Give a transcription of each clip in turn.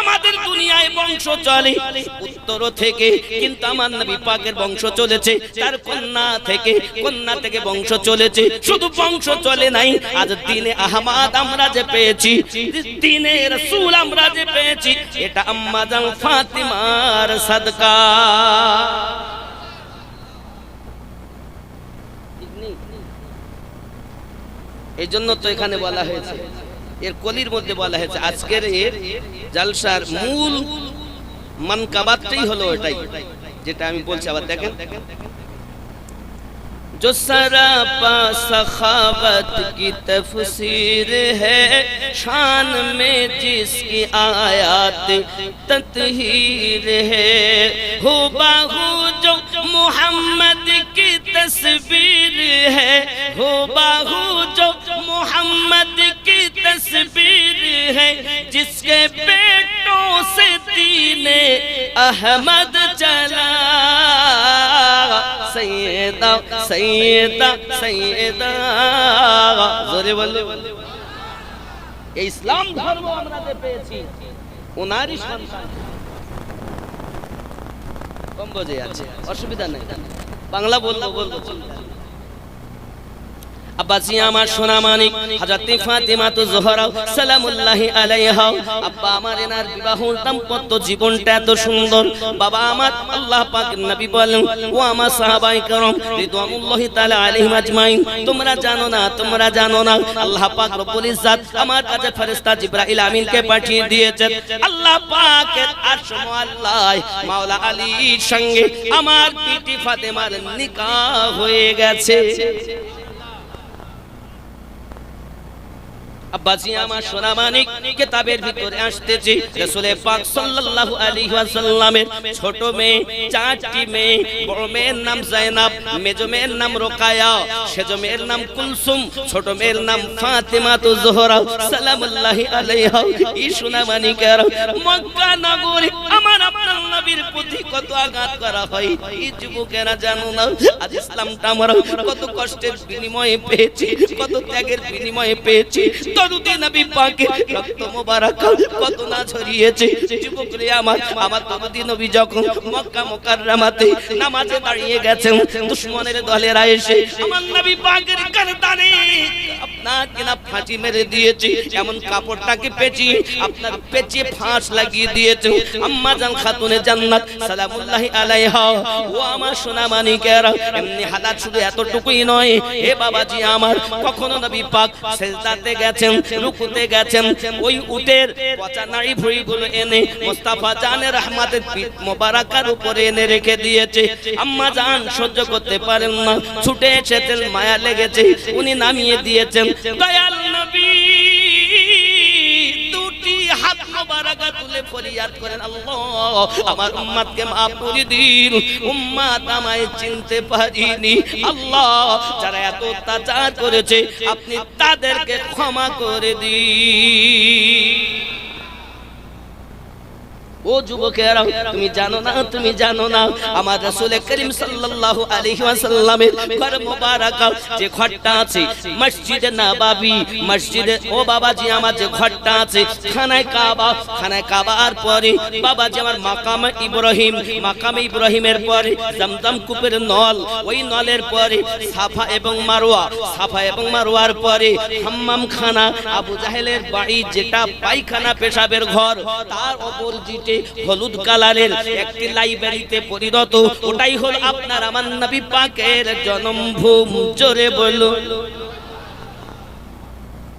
আমাদের দুনিয়ায় বংশ চলে। উত্তর থেকে কিন্তু আমার নবী পাকের বংশ চলেছে। তার কন্যা থেকে কন্যা থেকে বংশ চলেছে। শুধু বংশ চলে নাই, আজ দিনে আহমাদ আমরা যে পেয়েছি আমরা যে পেয়েছি, এটা আম্মা ফাতিমার সাদকা। এই জন্য তো এখানে বলা হয়েছে। এর কলির মধ্যে বলা হয়েছে আজকের এর জালসার মূল মানকাবাতটাই হলো এটাই যেটা আমি বলছি আবার দেখেন جو سراپا سخاوت کی تفسیر ہے شان میں جس کی آیات تطہیر ہے ہو باہو جو محمد کی تصویر ہے ہو باہو جو محمد احمد چلا سیدا سیدا سیدا জোরে বলো এই ইসলাম ধর্ম আমরা পেয়েছি ওনারই সন্তান কম বোঝে আছে অসুবিধা নেই বাংলা বলব বলব চিন্তা নেই। আব্বাজি আমার সোনা মানিক হযরত ফাতিমা তো জোহরা সালামুল্লাহি আলাইহা আব্বা আমার এনার বিবাহ দাম্পত্য জীবনটা এত সুন্দর বাবা আমার আল্লাহ পাক নবী বলেন ও আমার সাহাবায়ে کرام রিদওয়ানুল্লাহি তাআলা আলাইহিম আজমাইন তোমরা জানো না তোমরা জানো না আল্লাহ পাক রব্বুল ইজ্জত আমার কাছে ফেরেশতা জিবরাইল আমিনকে পাঠিয়ে দিয়েছেন আল্লাহ পাকের আরশ মোয়াল্লায় মাওলা আলীর সঙ্গে আমার বিটি ফাতেমার নিকাহ হয়ে গেছে আব্বাজি, আমার সোনা মানিক কিতাবের ভিতরে আসতেছি। রাসূল পাক সাল্লাল্লাহু আলাইহি ওয়াসাল্লামের ছোট মেয়ে, চারটি মেয়ে, বড় মেয়ের নাম জায়নাব মেজ মেয়ের নাম রোকায়া, সেজ মেয়ের নাম কুলসুম, ছোট মেয়ের নাম ফাতিমা জোহরা। সালামুল্লাহি আলাইহা, ই সোনা মানিকের মক্কা নগরী প্রতি কত আঘাত করা হয়? এই যুবকেরা জানো না, আজ ইসলামটা আমরা কত কষ্টের বিনিময়ে পেয়েছি, কত ত্যাগের বিনিময়ে পেয়েছি। দরুদি নবী পাকের রক্ত মোবারক কত না ছড়িয়েছে। যুবক রে আমার আমার দরুদি নবী যখন মক্কা মুকাররমাতে নামাজে দাঁড়িয়ে গেছেন, দুশমনের দলেরা এসে আমার নবী পাকের গর্দানে আপনাকে না ফাঁসি মেরে দিয়েছে, এমন কাপড়টাকে পেঁচিয়ে, আপনার পেঁচিয়ে ফাঁস লাগিয়ে দিয়েছে। আম্মা জান খাতুনে জান্নাত সালামুল্লাহি আলাইহা। ও আমার সোনা মানিকেরা এমনি হালাত শুধু এতটুকুই নয়। হে বাবাজি আমার কখনো নবী পাক সেজদাতে গেছেন রুকুতে গেছেন ওই উটের পচা নাড়ি ভুঁড়িগুলো এনে মোস্তাফা জানের রহমাতের পিঠ মোবারকার উপরে এনে রেখে দিয়েছে। আম্মা জান সহ্য করতে পারেন না ছুটে এসেছেন মায়া লেগেছে উনি নামিয়ে দিয়েছেন। দয়াল নবী। তুলে ফরিয়াদ করেন, আল্লাহ, আমার উম্মাতকে মাফ করে দিন। উম্মাত আমায় চিনতে পারিনি। আল্লাহ, যারা এত অত্যাচার করেছে, আপনি তাদেরকে ক্ষমা করে দিন। ও যুবকেরা, তুমি জানো না, তুমি জানো না, আমার রাসূল করিম সাল্লাল্লাহু আলাইহি ওয়াসাল্লামের ঘর মোবারক, যে ঘরটা আছে, মসজিদে নববী, মসজিদে, ও বাবাজি, আমার যে ঘরটা আছে, খানায় কাবা, খানায় কাবার পরে বাবাজি আমার মাকামে ইব্রাহিম, মাকামে ইব্রাহিমের পরে জমজম কূপের নল, ওই নলের পরে সাফা এবং মারওয়া সাফা এবং মারওয়ার পরে হাম্মাম খানা, আবু জাহেলের বাড়ি যেটা পায়খানা পেশাবের ঘর, তার অপোজিটে হলুদ কালারের একটি লাইব্রেরিতে পরিণত। ওটাই হল আপনার আমার নবী পাকের জন্মভূম, জোরে বলো।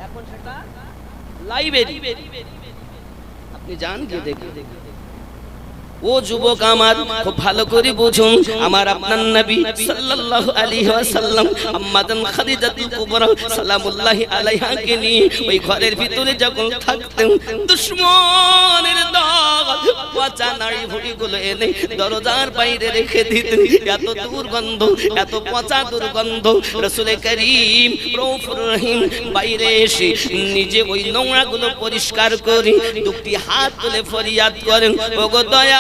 এখন সেটা লাইব্রেরি আপনি যান গিয়ে দেখুন। ও যুবক আমার, খুব ভালো করে বুঝুন। আমার আপনার নবী সাল্লাল্লাহু আলাইহি ওয়াসাল্লাম আম্মাদান খাদিজাতুল কুবরা সালামুল্লাহি আলাইহা কে নিয়ে ওই ঘরের ভিতরে যখন থাকতেন, দুশমনের দল পচা নাড়ি ভুড়িগুলো এনে দরজার বাইরে রেখে দিতেন। এত দুর্গন্ধ, এত পচা দুর্গন্ধ। রসুল করিম রৌফুর রহিম বাইরে এসে নিজে ওই নোংরাগুলো পরিষ্কার করে দুটি হাত তুলে ফরিয়াদ করেন, ওগো দয়া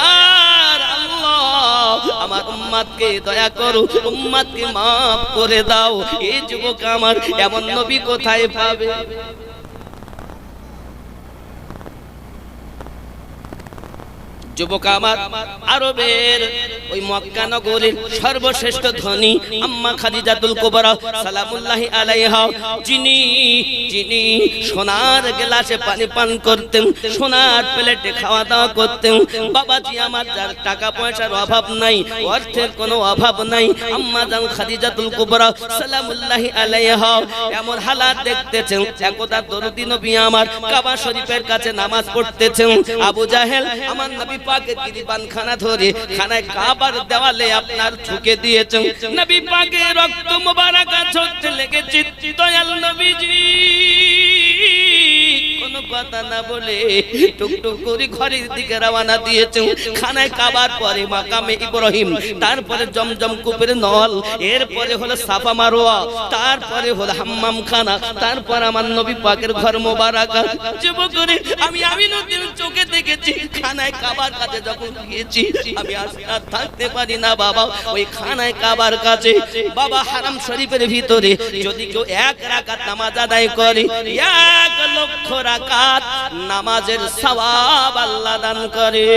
আল্লাহ, আমার উম্মাদকে দয়া করো, উম্মাদকে মাফ করে দাও। এই যুবক আমার, এমন নবী কোথায় পাবে? যুবক আমার আরবের ওই মক্কা নগরীর সর্বশ্রেষ্ঠ ধনী আম্মা খাদিজাতুল কুবরা সালামুল্লাহি আলাইহা, যিনি যিনি সোনার গ্লাসে পানি পান করতেন, সোনার প্লেটে খাওয়া দাওয়া করতেন। বাবাজি, আমার যার টাকা পয়সার অভাব নাই, অর্থের কোনো অভাব নাই, আম্মা জান খাদিজাতুল কুবরা সালামুল্লাহি আলাইহা। এমন হালাত দেখতেছেন, একদা দরদি নবী আমার কাবা শরীফের কাছে নামাজ পড়তেছেন। আবু জাহেল, আমার নবী পাকের তিনি খানা ধরে খানায় কাবার দেওয়ালে আপনার ঠুকে দিয়েছেন। নবী পাকে রক্ত মোবারক ঝরতে লেগেছে। দয়াল নবীজি। কোনো কথা না বলে টুকটুক করে ঘরের দিকে রওনা দিয়েছেন খানায় কাবার পরে মাকামে ইব্রাহিম, তারপরে জমজম কূপের নল, এরপরে হলো সাফা মারোয়া, তারপরে হলো হাম্মাম খানা, তারপর আমার নবী পাকের ঘর মোবারক। যুবকরে আমি আমি নদীর চোখে দেখেছি, খানায় কাবার কাছে যখন গিয়েছি, আমি আর থাকতে পারি না বাবা, ওই খানায় কাবার কাছে। বাবা, হারাম শরীফের ভিতরে যদি কেউ এক রাকাত নামাজ আদায় করে, এক লক্ষ রাকাত, নামাজের সওয়াব আল্লাহ দান করে।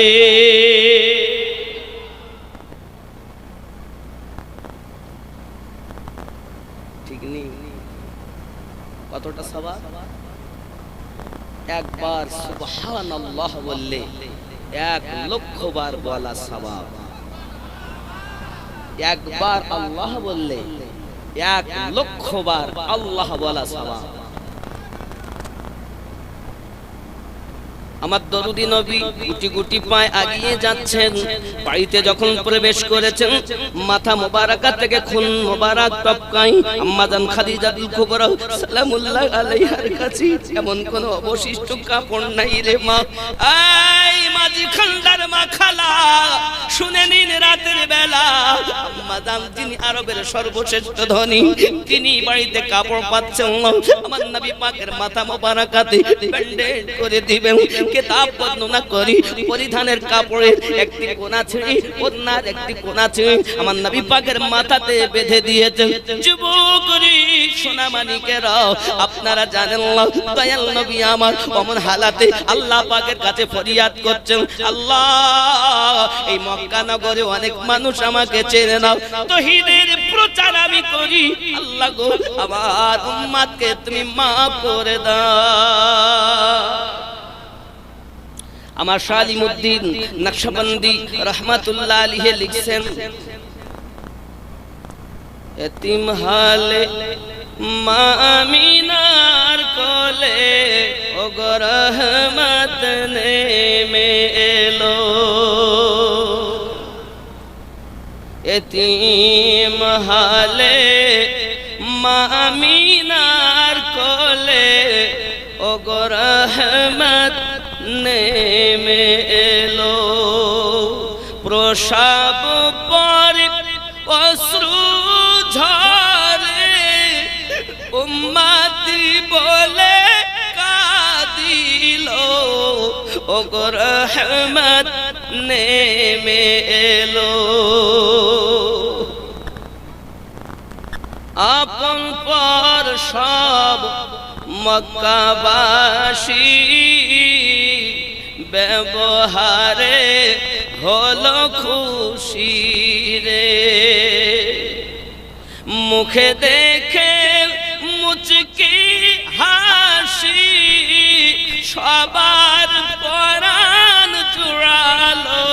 একবার আল্লাহ বললে এক লক্ষ বার আল্লাহ বলা সওয়াব। আমার দরুদি নবী গুটি গুটি পায় আগিয়ে যাচ্ছেন। বাড়িতে যখন প্রবেশ করেছেন, মাথা মোবারকা থেকে খুন মোবারক টপকাই। আম্মাজান খাদিজাতুল কুবরা সালামুল্লাহ আলাইহার কাছে এমন কোন অবশিষ্ট কাপড় নাই রে মা। আই মাঝি খন্ডার মা খালা, শুনে নিন রাতের বেলা। আম্মাজান তিনি আরবের সর্বশ্রেষ্ঠ ধনী, তিনি বাড়িতে কাপড় পাচ্ছেন আমার নবী পাকের মাথা মোবারকাতে ব্যান্ডেজ করে দিবেন। কিতাব বর্ণনা করি। পরিধানের কাপড়ের একটি কোনা ছিঁড়ি ওনার একটি কোনা ছিঁড়ি আমার নবী পাকের মাথাতে বেঁধে দিয়েছেন যুবকরি সোনা মানিকেরাও আপনারা জানেন না, দয়াল নবী আমার অমন হালাতে আল্লাহ পাকের কাছে ফরিয়াদ করছেন। আল্লাহ, এই মক্কা নগরে অনেক মানুষ আমাকে চেনে নাও তহিদের প্রচার আমি করি। আল্লাহ গো, আমার উম্মাদকে তুমি মাফ করে দাও। আমার শালিমুদ্দিন নকশবন্দি রহমাতুল্লাহ আলিহে লিখছেন, এতিম হালে মা আমিনার কোলে ও রহমত নেমে এলো। এতিম হালে মা আমিনার কোলে ও রহমত নেমে এলো প্রসাব পরে অশ্রু ঝরে। উম্মাতি বলে কাদিল। ও গো রহমত নেমে এলো। আপন পর সব মক্কাবাসী ব্যবহারে হলো খুশি রে। মুখে দেখে মুচকি হাসি, সবার পরাণ জুড়ালো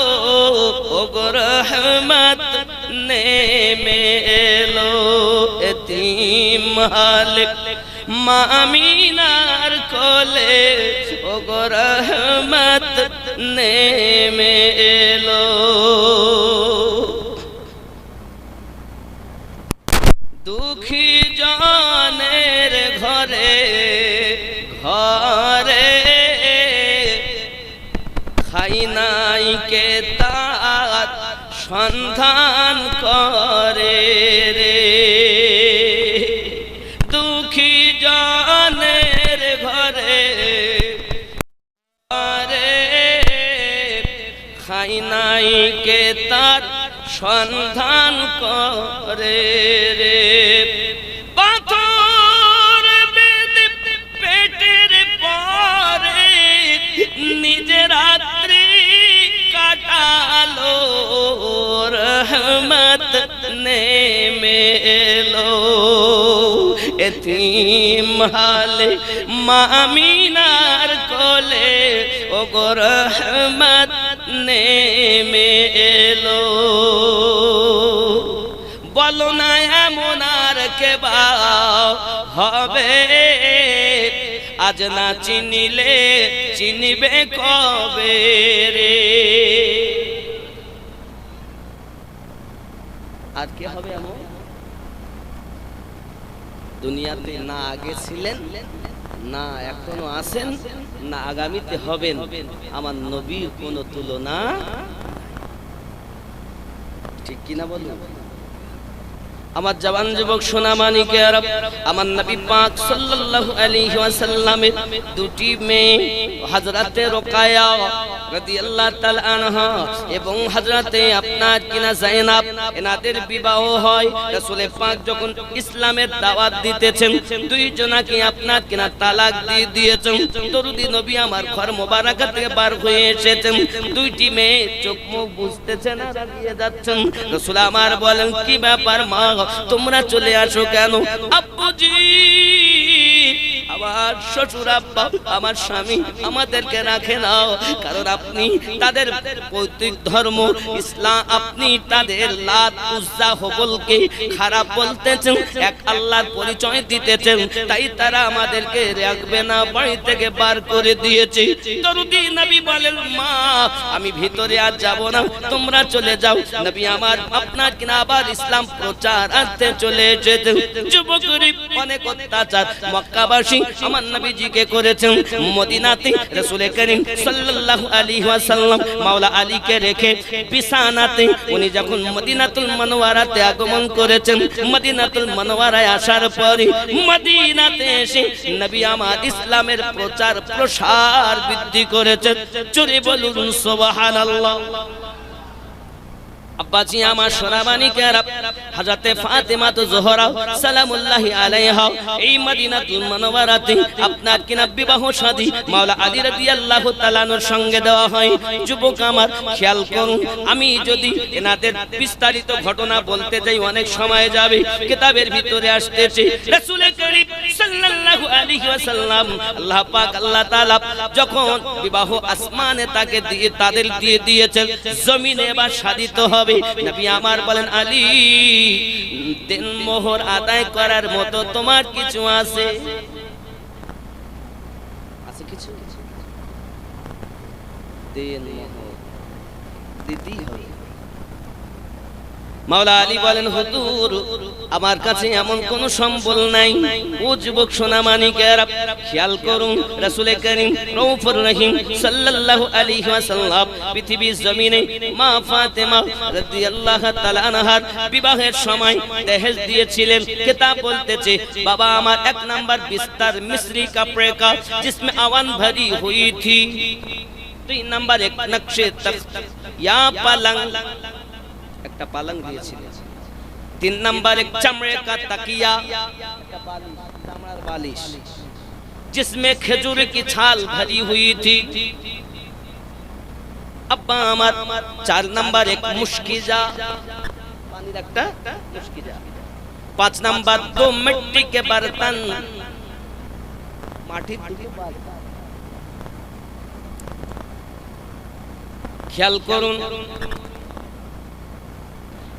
ওগো রহমত নেমে এলো এতিম হালে ওগো রহমত নেমে এলো। দুঃখী জনের ঘরে ঘরে খাই নাই কে তার সন্ধান করে রে। নাই কে তার সন্ধান করে রে পাথর পেটের পরে নিজে রাত্রি কাটালো রহমত নেমে এলো এতিম হালে মামিনার কোলে ও গো রহমত নেমে এলো বলো না এমন আর কে হবে। আজ না চিনিলে চিনিবে কবে রে? আর কে হবে এমন? দুনিয়াতে না আগে ছিলেন না এখনও আছেন, না আগামীতে হবেন। আমার নবীর কোনো তুলনা ঠিক কিনা বলুন? আমার জবান যুবক সোনা মানিকে আরব আমার নবী পাক সাল্লাল্লাহু আলাইহি ওয়াসাল্লামের দুটি মেয়ে, হযরতে রোকায়া এবং কিনা বিবাহ হয়। যখন ইসলামের দাওয়াত দিতেছেন আপনার কিনা তালাক দিয়ে দিয়েছেন। আমার থেকে হয়ে দুইটি মেয়ে বুঝতেছে না যাচ্ছেন। আমার বলেন, কি ব্যাপার মা? তোমরা চলে আসো কেন? আমার শ্বশুর আব্বা, আমার স্বামী আমাদেরকে রাখে নাও। কারণ আপনি তাদের পৈতৃক ধর্ম, ইসলাম, আপনি তাদের লাত, উজ্জা, হবলকে খারাপ বলতেছেন, এক আল্লাহর পরিচয় দিতেছেন, তাই তারা আমাদেরকে রাখবে না। বাড়ি থেকে বার করে দিয়েছে। দরুদি নবী বলেন, মা, আমি ভিতরে আর যাব না, তোমরা চলে যাও। নবী আমার আপনার কিনা আবার ইসলাম প্রচার আনতে চলে যেতে যুবক গরিব অনেক অত্যাচার, মক্কাবাসী আমার নবীজিকে করেছেন মদিনাতে রাসূল করিম সাল্লাল্লাহু আলাইহি ওয়াসাল্লাম মাওলা আলীকে রেখে বিছানাতে উনি যখন মদিনাতুল মনোয়ারাতে আগমন করেছেন, মদিনাতুল মনোয়ারায় আসার পরে মদিনাতে এসে নবী আমার ইসলামের প্রচার প্রসার বৃদ্ধি করেছেন। চুরি বলুন, সুবহানাল্লাহ। আব্বাজি, আমার সোনামানি কেরা হযরতে ফাতেমা তো জোহরা সালামুল্লাহি আলাইহা এই মদিনাতুল মুনাওয়ারাতে আপনার কিনা বিবাহ শাদী মাওলা আলী রাদিয়াল্লাহু তাআলার সঙ্গে দেওয়া হয়। যুবক আমার, খেয়াল করুন, আমি যদি এনাদের বিস্তারিত ঘটনা বলতে যাই, অনেক সময় যাবে, কিতাবের ভিতরে আসতেছে, রাসূল করিম সাল্লাল্লাহু আলাইহি ওয়াসাল্লাম, আল্লাহ পাক, আল্লাহ তাআলা যখন বিবাহ আসমানে তাকে দিয়ে, তাদের দিয়ে দিয়েছেন, জমিনে এবার সাধিত হবে। নবী আমার বলেন আলী তিন মোহর আদায় করার মতো তোমার কিছু আছে? আছে কিছু? দিদি হবে মাওলা আলী বলেন, হুজুর, আমার কাছে এমন কোন সম্বল নাই। ও যুবক সোনা মানিকের, খেয়াল করুন, রাসূল করিম রউফুর রহিম সাল্লাল্লাহু আলাইহি ওয়াসাল্লাম পৃথিবীর জমিনে মা ফাতেমা রাদিয়াল্লাহু তাআলা আনহার বিবাহের সময় দহেজ দিয়েছিলেন। কিতাব বলতেছে, বাবা, আমার এক নাম্বার বিস্তার মিশ্রি কাপড়ে কা जिसमें আওয়ান ভরি हुई थी तीन नंबर एक नक्शे तख्त या একটা পালং एक चमड़े का तकिया बालिश जिसमें खजूर की छाल भरी हुई थी। अब्बा আমার एक मुश्किजा पाँच नंबर दो मिट्टी के बर्तन। माटी ख्याल करूँ।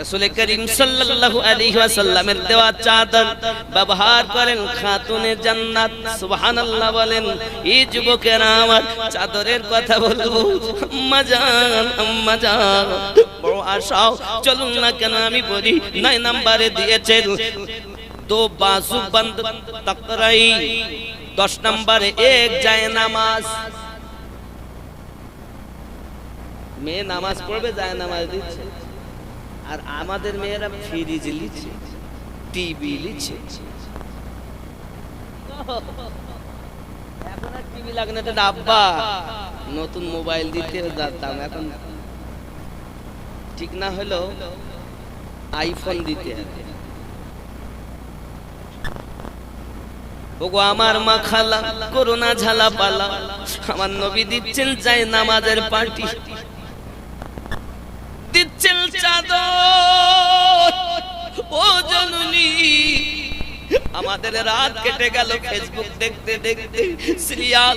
রাসূল করিম সাল্লাল্লাহু আলাইহি ওয়াসাল্লামের দেওয়া চাদর ব্যবহার করেন খাতুনে জান্নাত। সুবহানাল্লাহ বলেন এই যুবকেরা, আমার চাদরের কথা বলব আম্মা জান আম্মা জান, বড় আশাও, চলুন না কেন আমি বলি, নয় নম্বরে দিয়েছেন। দো বাজু বন্ধ তকরাই, দশ নম্বরে এক যায় নামাজ। মেয়ে নামাজ পড়বে, যায় নামাজ দিচ্ছে। আর আমাদের মেয়েরা ফ্রিজ লিখছে, টিভি লিখছে। এখন আর টিভি লাগে না নতুন মোবাইল দিতে যেতাম এখন ঠিক না হলো আইফোন দিতে ওগো আমার মা খালা করোনা ঝালা পালা। আমার নবী দিচ্ছেন, যাই নামাজের পার্টি। দিচ্ছেন চাদর। ও জননী আমাদের রাত কেটে গেল ফেসবুক দেখতে দেখতে। সিরিয়াল